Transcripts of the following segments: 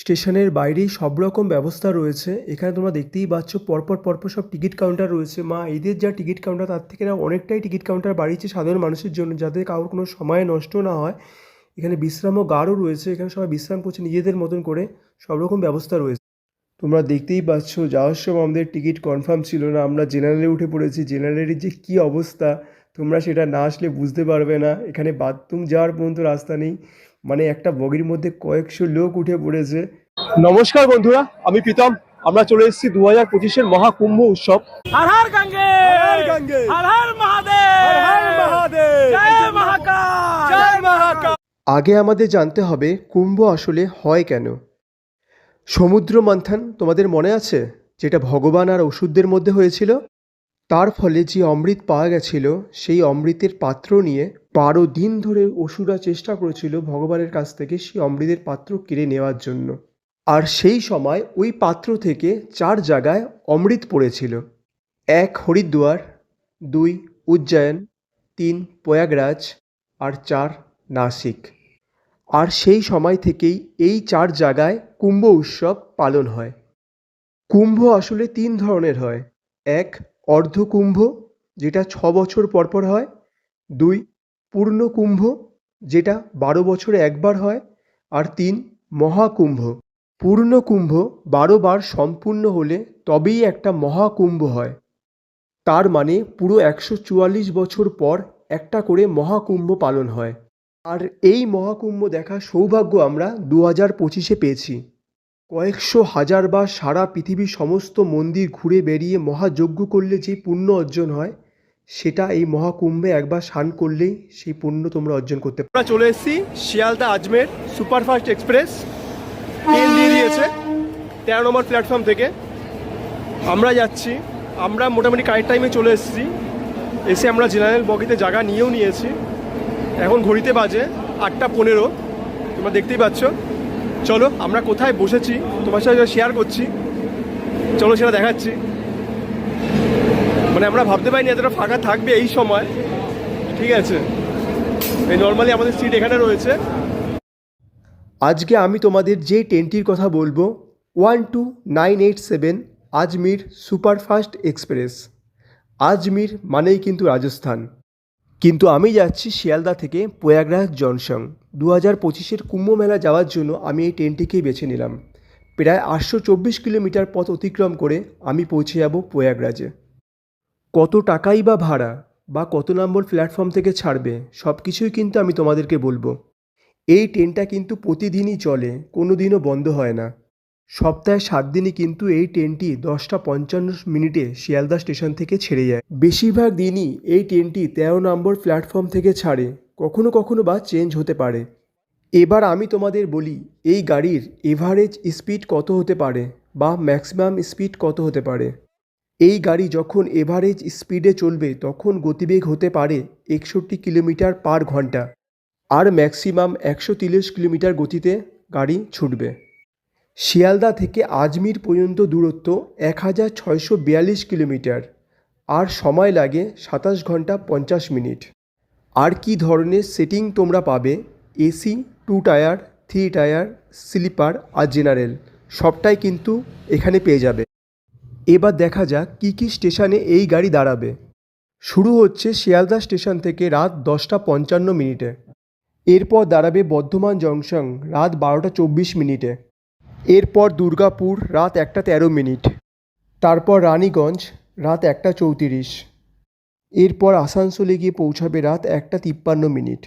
স্টেশনের বাইরেই সব রকম ব্যবস্থা রয়েছে। এখানে তোমরা দেখতেই পাচ্ছ, পরপর পরপর সব টিকিট কাউন্টার রয়েছে। মা, এদের যা টিকিট কাউন্টার, তার থেকে অনেকটাই টিকিট কাউন্টার বাড়িয়েছে সাধারণ মানুষের জন্য, যাতে কারোর কোনো সময় নষ্ট না হয়। এখানে বিশ্রাম ও গাঢ় রয়েছে। এখানে সবাই বিশ্রাম করছে নিজেদের মতন করে। সব রকম ব্যবস্থা রয়েছে। তোমরা দেখতেই পাচ্ছ, যাওয়ার সময় আমাদের টিকিট কনফার্ম ছিল না। আমরা জেনারেলে উঠে পড়েছি। জেনারেলের যে কী অবস্থা তোমরা সেটা না আসলে বুঝতে পারবে না। এখানে বাথরুম যাওয়ার পর্যন্ত রাস্তা নেই। মানে একটা বগির মধ্যে কয়েকশো লোক উঠে পড়েছে। নমস্কার বন্ধুরা আমি প্রীতম। আমরা চলে এসেছি দু হাজার পঁচিশের মহাকুম্ভ উৎসব। আগে আমাদের জানতে হবে কুম্ভ আসলে হয় কেন। সমুদ্র মন্থন তোমাদের মনে আছে? যেটা ভগবান আর ওষুধদের মধ্যে হয়েছিল? তার ফলে যে অমৃত পাওয়া গেছিল, সেই অমৃতের পাত্র নিয়ে বারো দিন ধরে অসুরা চেষ্টা করেছিল ভগবানের কাছ থেকে সেই অমৃতের পাত্র কেড়ে নেওয়ার জন্য। আর সেই সময় ওই পাত্র থেকে চার জায়গায় অমৃত পড়েছিল। এক হরিদ্বার, দুই উজ্জয়ন, তিন প্রয়াগরাজ, আর চার নাসিক। আর সেই সময় থেকেই এই চার জায়গায় কুম্ভ উৎসব পালন হয়। কুম্ভ আসলে তিন ধরনের হয়। এক অর্ধকুম্ভ, যেটা ছ বছর পর পর হয়। দুই পূর্ণ কুম্ভ যেটা বারো বছরে একবার হয়। আর তিন, মহাকুম্ভ। পূর্ণ কুম্ভ বারো বার সম্পূর্ণ হলে তবেই একটা মহাকুম্ভ হয়। তার মানে পুরো একশো চুয়াল্লিশ বছর পর একটা করে মহাকুম্ভ পালন হয়। আর এই মহাকুম্ভ দেখার সৌভাগ্য আমরা দু হাজার পঁচিশে পেয়েছি। কয়েকশো হাজার বার সারা পৃথিবীর সমস্ত মন্দির ঘুরে বেরিয়ে মহাযজ্ঞ করলে যে পুণ্য অর্জন হয়, সেটা এই মহাকুম্ভে একবার স্নান করলেই সেই পুণ্য তোমরা অর্জন করতে আমরা চলে এসেছি Sealdah Ajmer superfast express. Train দিয়ে দিয়েছে। তেরো নম্বর প্ল্যাটফর্ম থেকে। আমরা যাচ্ছি। আমরা মোটামুটি কারেক্ট টাইমে চলে এসেছি। এসে আমরা জেনারেল বগিতে জায়গা নিয়েও নিয়েছি। এখন ঘড়িতে বাজে আটটা পনেরো। তোমরা দেখতেই পাচ্ছ। চলো, আমরা কোথায় বসেছি? তোমার সাথে শেয়ার করছি। চলো, সেটা দেখাচ্ছি। মানে আমরা ভাবতে পারিনি এতটা ফাঁকা থাকবে এই সময়। ঠিক আছে? এই নর্মালি আমাদের সিট এখানে রয়েছে। আজকে আমি তোমাদের যে ট্রেনটির কথা বলব one two nine eight seven Ajmer superfast express. Ajmer মানেই কিন্তু রাজস্থান। কিন্তু আমি যাচ্ছি শিয়ালদা থেকে প্রয়াগরাজ জংশন। দু হাজার পঁচিশের কুম্ভ মেলা যাওয়ার জন্য আমি এই ট্রেনটিকেই বেছে নিলাম। প্রায় আটশো চব্বিশ কিলোমিটার পথ অতিক্রম করে আমি পৌঁছে যাব প্রয়াগরাজে। কত টাকাই বা ভাড়া বা কত নম্বর প্ল্যাটফর্ম থেকে ছাড়বে সব কিছুই কিন্তু আমি তোমাদেরকে বলব। এই ট্রেনটা কিন্তু প্রতিদিনই চলে কোনো দিনও বন্ধ হয় না। সপ্তাহে সাত দিনই কিন্তু এই ট্রেনটি দশটা পঞ্চান্ন মিনিটে শিয়ালদা স্টেশন থেকে ছেড়ে যায়। বেশিরভাগ দিনই এই ট্রেনটি তেরো নম্বর প্ল্যাটফর্ম থেকে ছাড়ে কখনো কখনো বা চেঞ্জ হতে পারে। এবার আমি তোমাদের বলি, এই গাড়ির এভারেজ স্পিড কত হতে পারে বা ম্যাক্সিমাম স্পিড কত হতে পারে? এই গাড়ি যখন এভারেজ স্পিডে চলবে, তখন গতিবেগ হতে পারে একষট্টি কিলোমিটার পার ঘণ্টা। আর ম্যাক্সিমাম একশো তিরিশ কিলোমিটার গতিতে গাড়ি ছুটবে। শিয়ালদা থেকে আজমির পর্যন্ত দূরত্ব এক হাজার ছয়শো বিয়াল্লিশ কিলোমিটার। আর সময় লাগে সাতাশ ঘণ্টা পঞ্চাশ মিনিট। আর কি ধরনের সেটিং তোমরা পাবে? AC, two tier, three tier, sleeper আর জেনারেল। সবটাই কিন্তু এখানে পেয়ে যাবে। এবার দেখা যাক কী কী স্টেশনে এই গাড়ি দাঁড়াবে। শুরু হচ্ছে শিয়ালদা স্টেশন থেকে রাত দশটা পঞ্চান্ন মিনিটে। এরপর দাঁড়াবে বর্ধমান জংশন রাত বারোটা চব্বিশ মিনিটে। এরপর দুর্গাপুর রাত একটা তেরো মিনিট। তারপর রানীগঞ্জ রাত একটা চৌত্রিশ। এরপর আসানসোলে গিয়ে পৌঁছাবে রাত একটা তিপ্পান্ন মিনিট।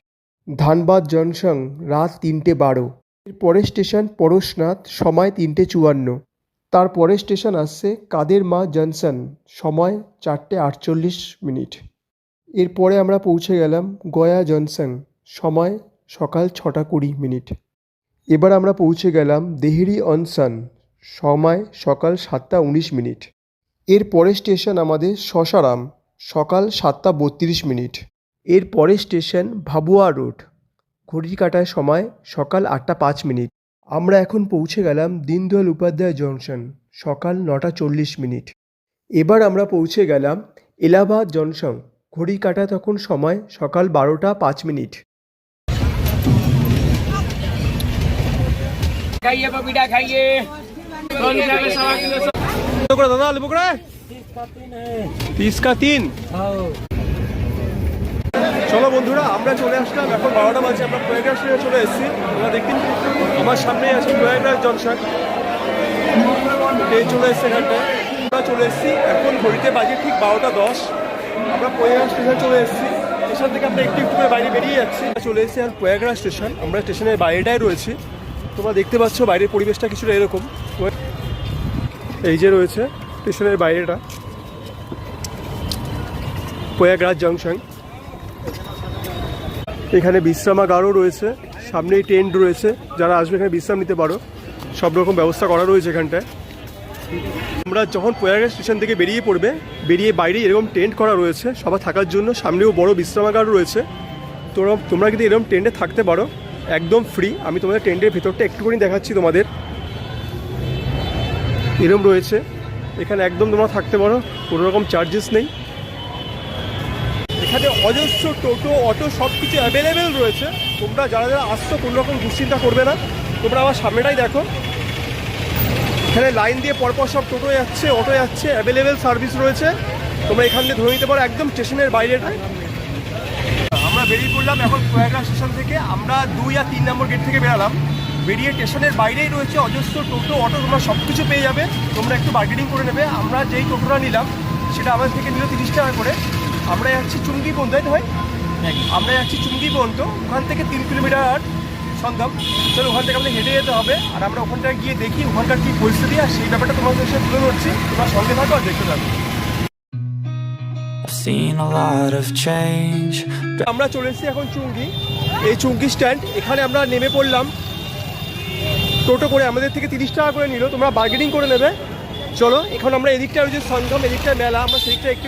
ধানবাদ জংশন, রাত তিনটে বারো। এর এরপরের স্টেশন পরশনাথ, সময় তিনটে চুয়ান্ন। তারপরের স্টেশন আসছে কাদের মা জংশন, সময় চারটে আটচল্লিশ মিনিট। এরপরে আমরা পৌঁছে গেলাম গয়া জংশন, সময় সকাল ছটা কুড়ি মিনিট। এবার আমরা পৌঁছে গেলাম দেহেরি অনসান সময় সকাল সাতটা উনিশ মিনিট। এর পরের স্টেশন আমাদের শশারাম সকাল সাতটা বত্রিশ মিনিট। এর পরের স্টেশন ভাবুয়া রোড। ঘড়ির কাটায় সময় সকাল আটটা পাঁচ মিনিট। আমরা এখন পৌঁছে গেলাম দীনদয়াল উপাধ্যায় জংশন সকাল নটা চল্লিশ মিনিট। এবার আমরা পৌঁছে গেলাম এলাহাবাদ জংশন। ঘড়ি কাটা তখন সময় সকাল বারোটা পাঁচ মিনিট। খাইয়ে পপিটা খাইয়ে। দাদা চলো বন্ধুরা, আমরা চলে আসলাম। এখন বারোটা বাজে, আমরা প্রয়াগরাজ চলে এসেছি। আমরা দেখতে আমার সামনে আছে প্রয়াগরাজ ট্রেন চলে এসছে এখানটায়। আমরা চলে এসেছি, এখন ঘড়িতে বাজে ঠিক বারোটা দশ। আমরা প্রয়াগরাজ স্টেশন চলে এসেছি। স্টেশন থেকে আমরা একটু একটু করে বাইরে বেরিয়ে যাচ্ছি। চলে এসেছি আর প্রয়াগরাজ স্টেশন। আমরা স্টেশনের বাইরেটায় রয়েছি। তোমরা দেখতে পাচ্ছ, বাইরের পরিবেশটা কিছুটা এরকম। এই যে রয়েছে, স্টেশনের বাইরেটা। প্রয়াগরাজ জংশন। এখানে বিশ্রামাগারও রয়েছে, সামনেই টেন্ট রয়েছে। যারা আসবে এখানে বিশ্রাম নিতে পারো। সব রকম ব্যবস্থা করা রয়েছে এখানটায়। আমরা যখন প্রয়াগরাজ স্টেশন থেকে বেরিয়ে পড়বে, বেরিয়ে বাইরে এরকম টেন্ট করা রয়েছে সবার থাকার জন্য। সামনেও বড় বিশ্রামাগার রয়েছে। তোমরা তোমরা কিন্তু এরকম টেন্টে থাকতে পারো, একদম ফ্রি। আমি তোমাদের টেন্টের ভেতরটা একটুখানি দেখাচ্ছি তোমাদের। এরম রয়েছে। এখানে একদম তোমরা থাকতে পারো, কোনো রকম চার্জেস নেই। এখানে অজস্র টোটো, অটো সব কিছু অ্যাভেলেবেল রয়েছে। তোমরা যারা যারা আসছো, কোনো রকম দুশ্চিন্তা করবে না। তোমরা আমার সামনেটাই দেখো। এখানে লাইন দিয়ে পরপর সব টোটো যাচ্ছে, অটো যাচ্ছে অ্যাভেলেবেল সার্ভিস রয়েছে। তোমরা এখান দিয়ে ধরে নিতে পারো, একদম স্টেশনের বাইরেটায় আমরা বেরিয়ে পড়লাম এখন প্রয়াগরাজ স্টেশন থেকে। আমরা দুই আর তিন নম্বর গেট থেকে বেরালাম। বেরিয়ে স্টেশনের বাইরেই রয়েছে অজস্র টোটো, অটো, তোমরা সব কিছু পেয়ে যাবে। তোমরা একটু বার্গেনিং করে নেবে। আমরা যেই টোটোটা নিলাম, সেটা আমাদের থেকে নিল তিরিশ টাকা করে। আমরা যাচ্ছি চুঙ্গি পর্যন্ত তাই ভাই? আমরা যাচ্ছি চুঙ্গি পর্যন্ত ওখান থেকে তিন কিলোমিটার সন্ধ্যম চলো ওখান থেকে আমাদের হেঁটে যেতে হবে। আর আমরা ওখানটায় গিয়ে দেখি ওখানকার কী পরিস্থিতি। আর সেই ব্যাপারটা তোমাদের সাথে তুলে ধরছি। তোমরা সঙ্গে থাকো আর দেখতে থাকো. আমরা চলে এসেছি এখন চুঙ্গি। এই চুঙ্গি স্ট্যান্ড এখানে আমরা নেমে পড়লাম। টোটো করে আমাদের থেকে তিরিশ টাকা করে নিল। তোমরা বার্গেনিং করে নেবে। চলো এখন আমরা এদিকটা ওই যে সঙ্গম এদিকটা মেলা। আমরা সেদিকটা একটু